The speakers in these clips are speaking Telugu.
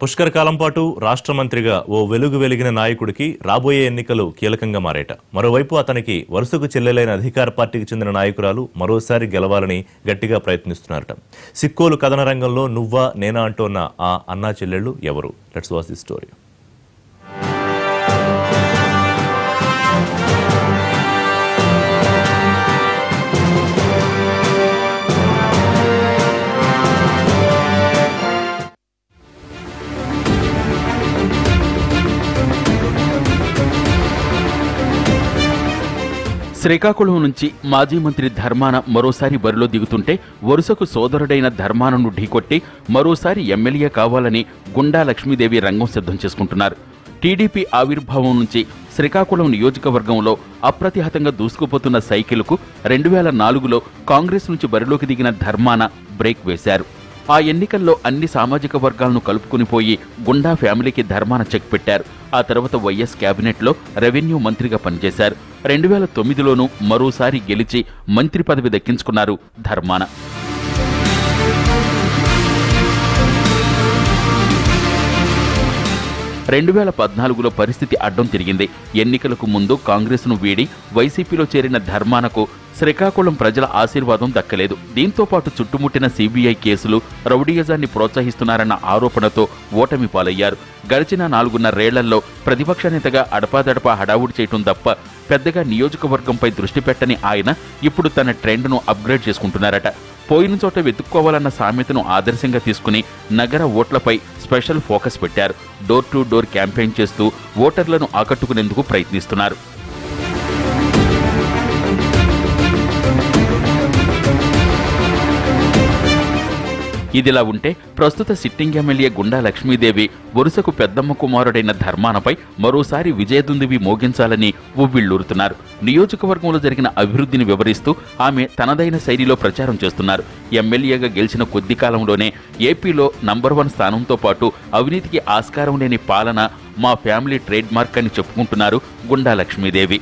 పుష్కర కాలం పాటు రాష్ట్ర మంత్రిగా ఓ వెలుగు వెలిగిన నాయకుడికి రాబోయే ఎన్నికలు కీలకంగా మారేట. మరోవైపు అతనికి వరుసకు చెల్లెలైన అధికార పార్టీకి చెందిన నాయకురాలు మరోసారి గెలవాలని గట్టిగా ప్రయత్నిస్తున్నారట. సిక్కోలు కథన రంగంలో నువ్వా నేనా అంటోన్న ఆ అన్నా చెల్లెళ్ళు ఎవరు? Let's was the story Srikakulam నుంచి మాజీ మంత్రి ధర్మాన మరోసారి బరిలో దిగుతుంటే వరుసకు సోదరుడైన ధర్మానను ఢీకొట్టి మరోసారి ఎమ్మెల్యే కావాలని గుండా లక్ష్మీదేవి రంగం సిద్ధం చేసుకుంటున్నారు. టీడీపీ ఆవిర్భావం నుంచి శ్రీకాకుళం నియోజకవర్గంలో అప్రతిహతంగా దూసుకుపోతున్న సైకిల్కు రెండు వేల నాలుగులో కాంగ్రెస్ నుంచి బరిలోకి దిగిన ధర్మాన బ్రేక్ వేశారు. ఆ ఎన్నికల్లో అన్ని సామాజిక వర్గాలను కలుపుకుని పోయి గుండా ఫ్యామిలీకి ధర్మాన చెక్ పెట్టారు. ఆ తర్వాత వైఎస్ కేబినెట్లో రెవెన్యూ మంత్రిగా పనిచేశారు. రెండు వేల తొమ్మిదిలోనూ మరోసారి గెలిచి మంత్రి పదవి దక్కించుకున్నారు ధర్మాన. రెండు వేల పద్నాలుగులో పరిస్థితి అడ్డం తిరిగింది. ఎన్నికలకు ముందు కాంగ్రెస్ను వీడి వైసీపీలో చేరిన ధర్మానకు శ్రీకాకుళం ప్రజల ఆశీర్వాదం దక్కలేదు. దీంతో పాటు చుట్టుముట్టిన సీబీఐ కేసులు రౌడీయజాన్ని ప్రోత్సహిస్తున్నారన్న ఆరోపణతో ఓటమి పాలయ్యారు. గడిచిన నాలుగున్నరేళ్ళలో ప్రతిపక్ష నేతగా అడపాదడపా హడావుడి చేయటం తప్ప పెద్దగా నియోజకవర్గంపై దృష్టి పెట్టని ఆయన ఇప్పుడు తన ట్రెండ్ను అప్గ్రేడ్ చేసుకుంటున్నారట. పోయిన చోట వెతుక్కోవాలన్న సామెతను ఆదర్శంగా తీసుకుని నగర ఓట్లపై స్పెషల్ ఫోకస్ పెట్టారు. డోర్ టు డోర్ క్యాంపెయిన్ చేస్తూ ఓటర్లను ఆకట్టుకునేందుకు ప్రయత్నిస్తున్నారు. ఇదిలా ఉంటే ప్రస్తుత సిట్టింగ్ ఎమ్మెల్యే గుండా లక్ష్మీదేవి వరుసకు పెద్దమ్మ కుమారుడైన ధర్మానపై మరోసారి విజయదుందువి మోగించాలని ఉవ్విళ్ళూరుతున్నారు నియోజకవర్గంలో జరిగిన అభివృద్ధిని వివరిస్తూ ఆమె తనదైన శైలిలో ప్రచారం చేస్తున్నారు. ఎమ్మెల్యేగా గెలిచిన కొద్ది కాలంలోనే ఏపీలో నంబర్ వన్ స్థానంతో పాటు అవినీతికి ఆస్కారం లేని పాలన మా ఫ్యామిలీ ట్రేడ్ మార్క్ అని చెప్పుకుంటున్నారు గుండా లక్ష్మీదేవి.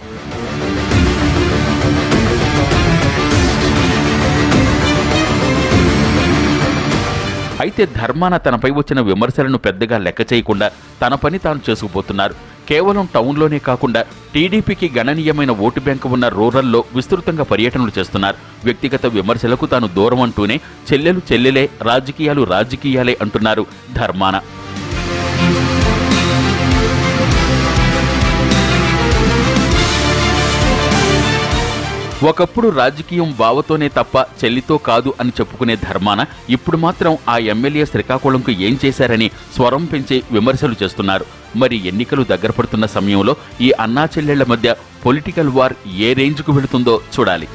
అయితే ధర్మాన తనపై వచ్చిన విమర్శలను పెద్దగా లెక్క చేయకుండా తన పని తాను చేసుకుపోతున్నారు కేవలం టౌన్లోనే కాకుండా టీడీపీకి గణనీయమైన ఓటు బ్యాంకు ఉన్న రూరల్లో విస్తృతంగా పర్యటనలు చేస్తున్నారు. వ్యక్తిగత విమర్శలకు తాను దూరం అంటూనే చెల్లెలు చెల్లెలే రాజకీయాలు రాజకీయాలే అంటున్నారు ధర్మాన. ఒకప్పుడు రాజకీయం బావతోనే తప్ప చెల్లితో కాదు అని చెప్పుకునే ధర్మాన ఇప్పుడు మాత్రం ఆ ఎమ్మెల్యే శ్రీకాకుళంకు ఏం చేశారని స్వరం పెంచి విమర్శలు చేస్తున్నారు. మరి ఎన్నికలు దగ్గర పడుతున్న సమయంలో ఈ అన్నా చెల్లెళ్ళ మధ్య పొలిటికల్ వార్ ఏ రేంజ్కు వెళుతుందో చూడాలి.